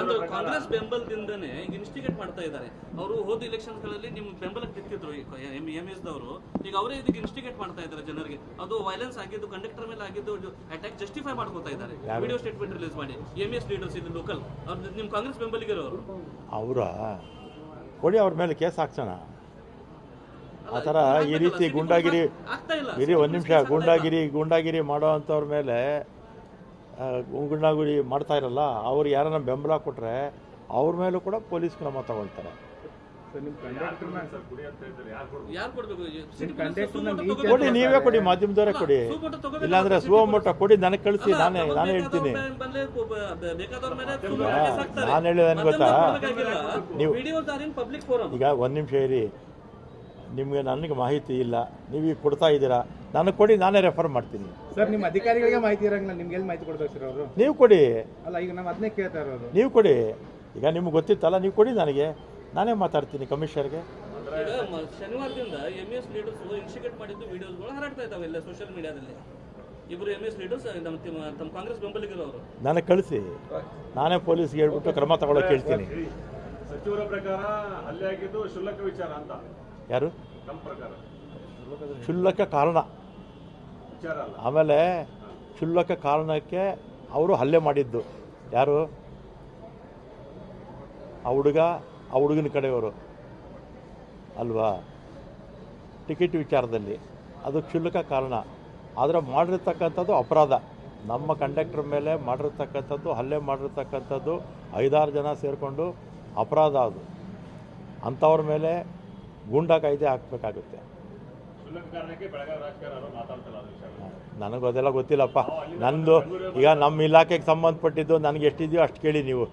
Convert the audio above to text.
ಅಂದ್ರೆ ಕಾಂಗ್ರೆಸ್ ಬೆಂಬಲದಿಂದನೇ ಈಗ ಇನ್ಸ್ಟಿಗೇಟ್ ಮಾಡ್ತಾ ಇದ್ದಾರೆ. ಅವರು ಹೋದ ಇಲೆಕ್ಷನ್ಗಳಲ್ಲಿ ಗಳಲ್ಲಿ ನಿಮ್ಮ ಬೆಂಬಲಕ್ಕೆ ಬಿತ್ತಿದ್ರು ಎಂ ಎಸ್ ದವರು. ಈಗ ಅವರೇ ಇದಕ್ಕೆ ಇನ್ಸ್ಟಿಗೇಟ್ ಮಾಡ್ತಾ ಇದ್ದಾರೆ ಜನರಿಗೆ. ಅದು ವೈಲೆನ್ಸ್ ಆಗಿದ್ದು ಕಂಡಕ್ಟರ್ ಮೇಲೆ ಆಗಿದ್ದು ಅಟ್ಯಾಕ್ ಜಸ್ಟಿಫೈ ಮಾಡ್ಕೊತಾ ಇದ್ದಾರೆ. ವಿಡಿಯೋ ಸ್ಟೇಟ್ಮೆಂಟ್ ರಿಲೀಸ್ ಮಾಡಿ. ಎಂ ಎಸ್ ಲೀಡರ್ಸ್ ಇದು ಲೋಕಲ್ ಅವ್ರು ನಿಮ್ಮ ಕಾಂಗ್ರೆಸ್ ಬೆಂಬಲಿಗರವರು ಅವರ. ಕೊಡಿ ಅವ್ರ ಮೇಲೆ ಕೇಸ್ ಹಾಕ್ಸೋಣ. ಆ ಥರ ಈ ರೀತಿ ಗುಂಡಾಗಿರಿ ಆಗ್ತಾ ಇಲ್ಲ ಇರಿ ಒಂದು ನಿಮಿಷ ಗುಂಡಾಗಿರಿ ಗುಂಡಾಗಿರಿ ಮಾಡೋ ಅಂಥವ್ರ ಮೇಲೆ ಆ, ಗೂಂಡಾಗಿರಿ ಮಾಡ್ತಾ ಇರಲ್ಲ ಅವ್ರು ಯಾರನ್ನ ಬೆಂಬಲ ಕೊಟ್ಟರೆ ಅವ್ರ ಮೇಲೂ ಕೂಡ ಪೊಲೀಸ್ ಕ್ರಮ ತಗೊಳ್ತಾರೆ. ಯಾರು ಕೊಡ್ಬೇಕು ಕೊಡಿ ನೀವೇ ಕೊಡಿ ಮಾಧ್ಯಮದವರೇ ಕೊಡಿ. ಇಲ್ಲಾಂದ್ರೆ ಸುವಮೋಟ ಕೊಡಿ ನನಗೆ ಕಳಿಸಿ ನಾನೇ ನಾನೇ ಹೇಳ್ತೀನಿ. ನಾನು ಹೇಳಿದ್ದೇನು ಗೊತ್ತಾ? ನೀವು ಈಗ ಒಂದು ನಿಮಿಷ ಇರಿ. ನಿಮಗೆ ನನಗೆ ಮಾಹಿತಿ ಇಲ್ಲ. ನೀವು ಈಗ ಕೊಡ್ತಾ ಇದ್ದೀರಾ? ನನಗೆ ಕೊಡಿ ನಾನೇ ರೆಫರ್ ಮಾಡ್ತೀನಿ. ಸರ್ ನಿಮ್ಮ ಅಧಿಕಾರಿಗಳಿಗೆ ಮಾಹಿತಿ ಇರಂಗಿಲ್ಲ ನಿಮ್ಗೆ ಎಲ್ಲಿ ಮಾಹಿತಿ ಕೊಡ್ಬೇಕು ಸರ್ ಅವರು? ನೀವು ಕೊಡಿ. ಅಲ್ಲ ಈಗ ನಾವು ಅದನ್ನೇ ಕೇಳ್ತಾ ಇರೋದು. ನೀವು ಕೊಡಿ. ಈಗ ನಿಮ್ಗೆ ಗೊತ್ತಿತ್ತಲ್ಲ ನೀವು ಕೊಡಿ ನನಗೆ. ನಾನೇ ಮಾತಾಡ್ತೀನಿ ಕಮಿಷನರ್ಗೆ. ಶನಿವಾರದಿಂದ ಎಂ ಎಸ್ ಲೀಡರ್ಸ್ ಇನ್ಸ್ಟಿಗೇಟ್ ಮಾಡಿದ್ದು ವಿಡಿಯೋಸ್ಗಳು ಹರಡ್ತಾ ಇದ್ದಾವೆ ಎಲ್ಲ ಸೋಷಿಯಲ್ ಮೀಡಿಯಾದಲ್ಲಿ ಇಬ್ಬರು ಎಂ ಎಸ್ ಲೀಡರ್ಸ್ ನಮ್ಮ ತಿಮ್ಮ- ಕಾಂಗ್ರೆಸ್ ಬೆಂಬಲಿಗರು ಅವರು. ನನಗೆ ಕಳಿಸಿ. ನಾನೇ ಪೊಲೀಸ್ಗೆ ಹೇಳ್ಬಿಟ್ಟು ಕ್ರಮ ತಗೊಳ್ಳೋಕೆ ಹೇಳ್ತೀನಿ. ಸಚಿವರ ಪ್ರಕಾರ ಹಲ್ಲೆ ಆಗಿದ್ದು ಶುಲ್ಕ ವಿಚಾರ ಅಂತ. ಯಾರು? ನಮ್ಮ ಪ್ರಕಾರ. ಶುಲ್ಲಕ ಕಾರಣ. ಅಲ್ಲ ಆಮೇಲೆ ಕ್ಷುಲ್ಲಕ ಕಾರಣಕ್ಕೆ ಅವರು ಹಲ್ಲೆ ಮಾಡಿದ್ದು. ಯಾರು? ಆ ಹುಡುಗ ಆ ಹುಡುಗನ ಕಡೆಯವರು. ಅಲ್ವಾ? ಟಿಕೆಟ್ ವಿಚಾರದಲ್ಲಿ. ಅದು ಕ್ಷುಲ್ಲಕ ಕಾರಣ. ಆದರೆ ಮಾಡಿರ್ತಕ್ಕಂಥದ್ದು ಅಪರಾಧ. ನಮ್ಮ ಕಂಡಕ್ಟರ್ ಮೇಲೆ ಮಾಡಿರ್ತಕ್ಕಂಥದ್ದು ಹಲ್ಲೆ ಮಾಡಿರ್ತಕ್ಕಂಥದ್ದು ಐದಾರು ಜನ ಸೇರಿಕೊಂಡು ಅಪರಾಧ ಅದು. ಅಂಥವ್ರ ಮೇಲೆ ಗೂಂಡಾ ಕಾಯ್ದೆ ಹಾಕಬೇಕಾಗುತ್ತೆ ನನಗೂ ಅದೆಲ್ಲ ಗೊತ್ತಿಲ್ಲಪ್ಪ. ನಂದು ಈಗ ನಮ್ಮ ಇಲಾಖೆಗೆ ಸಂಬಂಧಪಟ್ಟಿದ್ದು ನನಗೆ ಎಷ್ಟಿದೆಯೋ ಅಷ್ಟು ಕೇಳಿ ನೀವು.